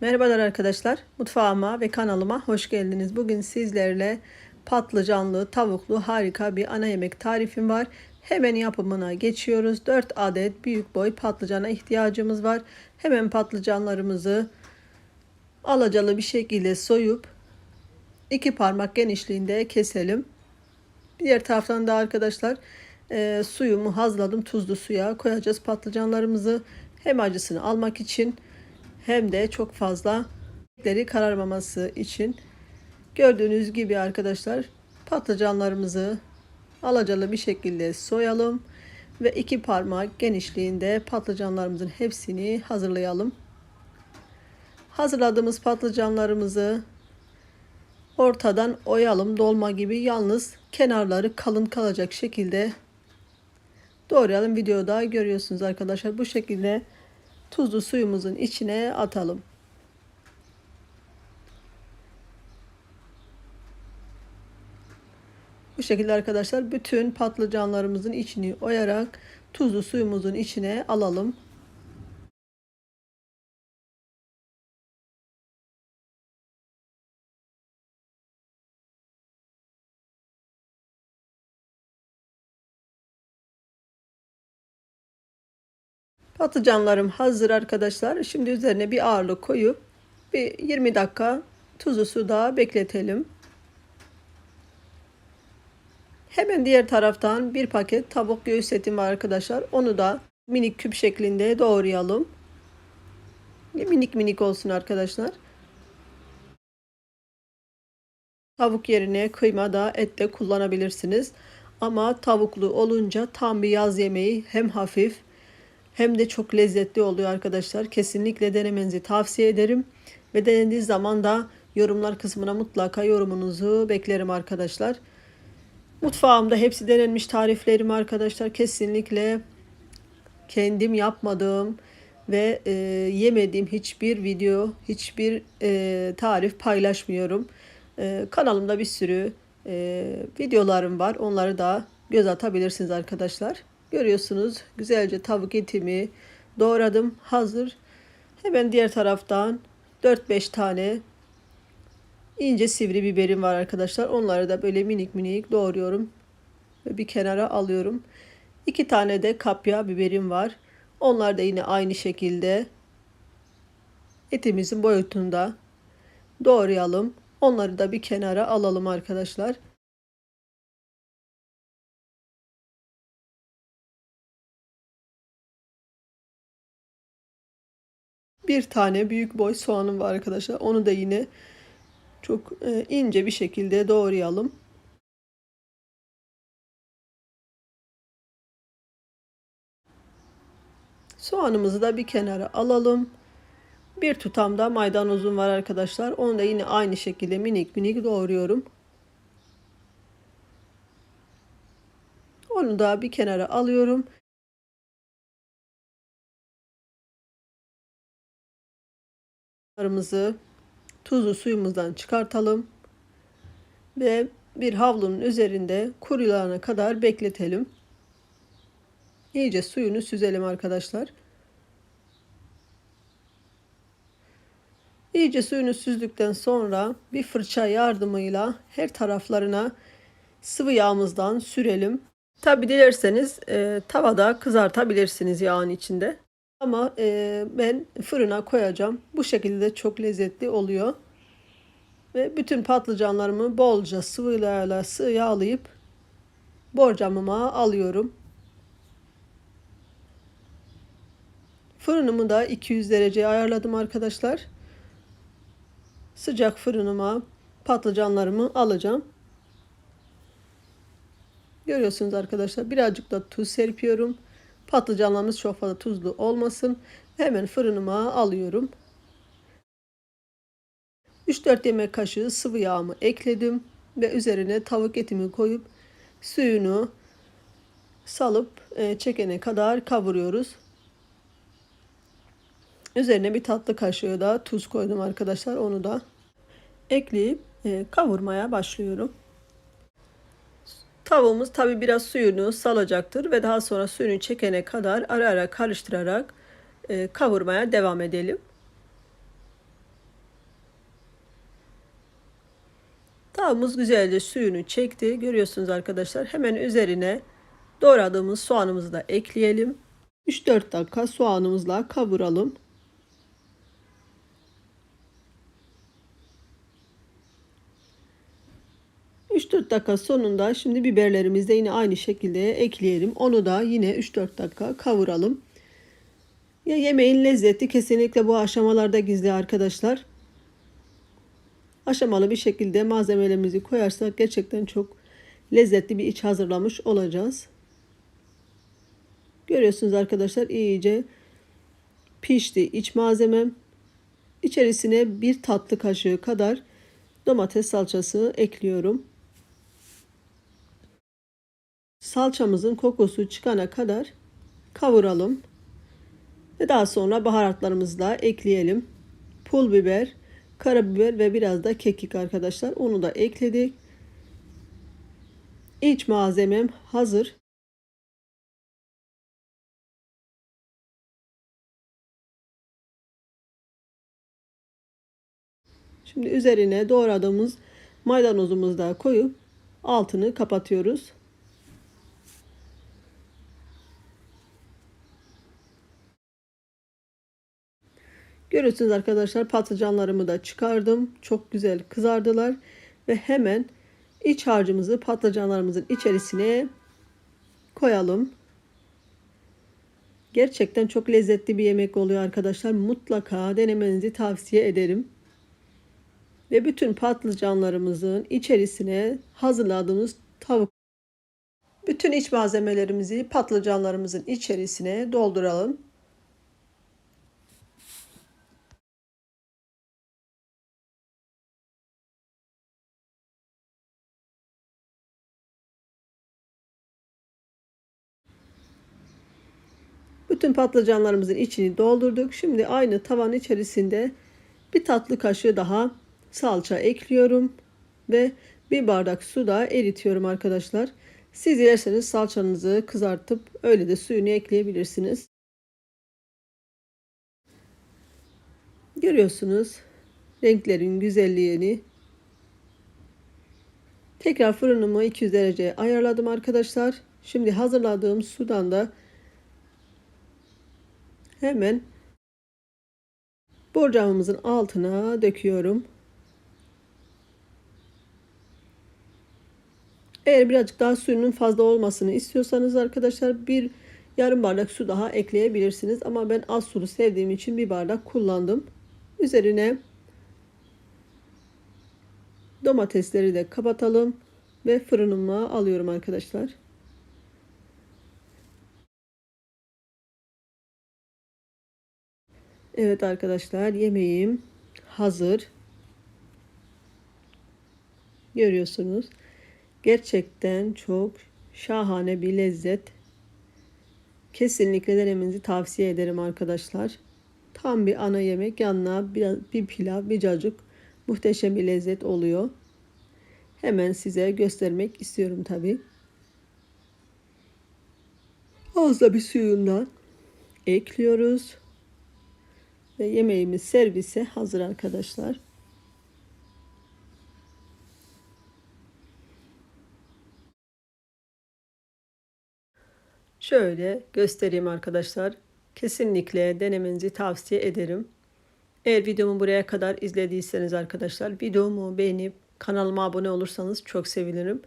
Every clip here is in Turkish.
Merhabalar arkadaşlar. Mutfağıma ve kanalıma hoş geldiniz. Bugün sizlerle patlıcanlı, tavuklu harika bir ana yemek tarifim var. Hemen yapımına geçiyoruz. 4 adet büyük boy patlıcana ihtiyacımız var. Hemen patlıcanlarımızı alacalı bir şekilde soyup iki parmak genişliğinde keselim. Diğer taraftan da arkadaşlar e, suyumu hazırladım. Tuzlu suya koyacağız patlıcanlarımızı. Hem acısını almak için hem de çok fazla renkleri kararmaması için gördüğünüz gibi arkadaşlar patlıcanlarımızı alacalı bir şekilde soyalım ve iki parmak genişliğinde patlıcanlarımızın hepsini hazırlayalım. Hazırladığımız patlıcanlarımızı ortadan oyalım dolma gibi yalnız kenarları kalın kalacak şekilde doğrayalım. Videoda görüyorsunuz arkadaşlar bu şekilde tuzlu suyumuzun içine atalım. Bu şekilde arkadaşlar bütün patlıcanlarımızın içini oyarak tuzlu suyumuzun içine alalım. Patlıcanlarım hazır arkadaşlar. Şimdi üzerine bir ağırlık koyup bir 20 dakika tuzlu suda bekletelim. Hemen diğer taraftan bir paket tavuk göğüs etim var arkadaşlar. Onu da minik küp şeklinde doğrayalım. Minik minik olsun arkadaşlar. Tavuk yerine kıyma da et de kullanabilirsiniz. Ama tavuklu olunca tam bir yaz yemeği hem hafif hem de çok lezzetli oluyor arkadaşlar. Kesinlikle denemenizi tavsiye ederim. Ve denediği zaman da yorumlar kısmına mutlaka yorumunuzu beklerim arkadaşlar. Mutfağımda hepsi denenmiş tariflerim arkadaşlar. Kesinlikle kendim yapmadığım ve e, yemediğim hiçbir video, hiçbir e, tarif paylaşmıyorum. E, kanalımda bir sürü e, videolarım var. Onları da göz atabilirsiniz arkadaşlar. Görüyorsunuz güzelce tavuk etimi doğradım. Hazır. Hemen diğer taraftan 4-5 tane ince sivri biberim var arkadaşlar. Onları da böyle minik minik doğruyorum. Ve bir kenara alıyorum. 2 tane de kapya biberim var. Onlar da yine aynı şekilde etimizin boyutunda doğrayalım. Onları da bir kenara alalım arkadaşlar. Bir tane büyük boy soğanım var arkadaşlar. Onu da yine çok e, ince bir şekilde doğrayalım. Soğanımızı da bir kenara alalım. Bir tutam da maydanozum var arkadaşlar. Onu da yine aynı şekilde minik minik doğruyorum. Onu da bir kenara alıyorum. Arımızı tuzlu suyumuzdan çıkartalım ve bir havlunun üzerinde kurulana kadar bekletelim. İyice suyunu süzelim arkadaşlar. İyice suyunu süzdükten sonra bir fırça yardımıyla her taraflarına sıvı yağımızdan sürelim. Tabi dilerseniz e, tavada kızartabilirsiniz yağın içinde. Ama e, ben fırına koyacağım. Bu şekilde de çok lezzetli oluyor. Ve bütün patlıcanlarımı bolca sıvıyla yağlayıp borcamıma alıyorum. Fırınımı da 200 dereceye ayarladım arkadaşlar. Sıcak fırınıma patlıcanlarımı alacağım. Görüyorsunuz arkadaşlar birazcık da tuz serpiyorum. Patlıcanlarımız çok fazla tuzlu olmasın. Hemen fırınıma alıyorum. 3-4 yemek kaşığı sıvı yağımı ekledim ve üzerine tavuk etimi koyup suyunu salıp e, çekene kadar kavuruyoruz. Üzerine bir tatlı kaşığı da tuz koydum arkadaşlar. Onu da ekleyip e, kavurmaya başlıyorum. Tavuğumuz tabi biraz suyunu salacaktır ve daha sonra suyunu çekene kadar ara ara karıştırarak e, kavurmaya devam edelim. Tavuğumuz güzelce suyunu çekti. Görüyorsunuz arkadaşlar hemen üzerine doğradığımız soğanımızı da ekleyelim. 3-4 dakika soğanımızla kavuralım. Üç dört dakika sonunda şimdi biberlerimizi de yine aynı şekilde ekleyelim. Onu da yine 3-4 dakika kavuralım. Ya yemeğin lezzeti kesinlikle bu aşamalarda gizli arkadaşlar. Aşamalı bir şekilde malzemelerimizi koyarsak gerçekten çok lezzetli bir iç hazırlamış olacağız. Görüyorsunuz arkadaşlar iyice pişti iç malzemem. İçerisine bir tatlı kaşığı kadar domates salçası ekliyorum. Salçamızın kokusu çıkana kadar kavuralım. Ve daha sonra baharatlarımızı da ekleyelim. Pul biber, karabiber ve biraz da kekik arkadaşlar. Onu da ekledik. İç malzemem hazır. Şimdi üzerine doğradığımız maydanozumuzu da koyup altını kapatıyoruz. Görüyorsunuz arkadaşlar patlıcanlarımı da çıkardım. Çok güzel kızardılar. Ve hemen iç harcımızı patlıcanlarımızın içerisine koyalım. Gerçekten çok lezzetli bir yemek oluyor arkadaşlar. Mutlaka denemenizi tavsiye ederim. Ve bütün patlıcanlarımızın içerisine hazırladığımız tavuk bütün iç malzemelerimizi patlıcanlarımızın içerisine dolduralım. Bütün patlıcanlarımızın içini doldurduk. Şimdi aynı tavan içerisinde bir tatlı kaşığı daha salça ekliyorum ve bir bardak su da eritiyorum arkadaşlar. Siz dilerseniz salçanızı kızartıp öyle de suyunu ekleyebilirsiniz. Görüyorsunuz renklerin güzelliğini. Tekrar fırınımı 200 dereceye ayarladım arkadaşlar. Şimdi hazırladığım sudan da hemen borcamımızın altına döküyorum. Eğer birazcık daha suyunun fazla olmasını istiyorsanız arkadaşlar bir yarım bardak su daha ekleyebilirsiniz. Ama ben az sulu sevdiğim için bir bardak kullandım. Üzerine domatesleri de kapatalım ve fırınıma alıyorum arkadaşlar. Evet arkadaşlar yemeğim hazır. Görüyorsunuz. Gerçekten çok şahane bir lezzet. Kesinlikle denemenizi tavsiye ederim arkadaşlar. Tam bir ana yemek yanına bir, bir pilav, bir cacık muhteşem bir lezzet oluyor. Hemen size göstermek istiyorum tabi. Az da bir suyundan ekliyoruz. Ve yemeğimiz servise hazır arkadaşlar. Şöyle göstereyim arkadaşlar. Kesinlikle denemenizi tavsiye ederim. Eğer videomu buraya kadar izlediyseniz arkadaşlar videomu beğenip kanalıma abone olursanız çok sevinirim.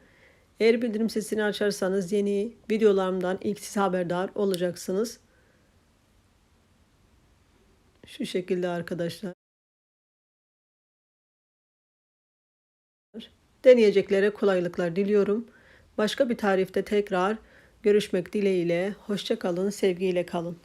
Eğer bildirim sesini açarsanız yeni videolarımdan ilk siz haberdar olacaksınız. Şu şekilde arkadaşlar. Deneyeceklere kolaylıklar diliyorum. Başka bir tarifte tekrar görüşmek dileğiyle. Hoşça kalın, sevgiyle kalın.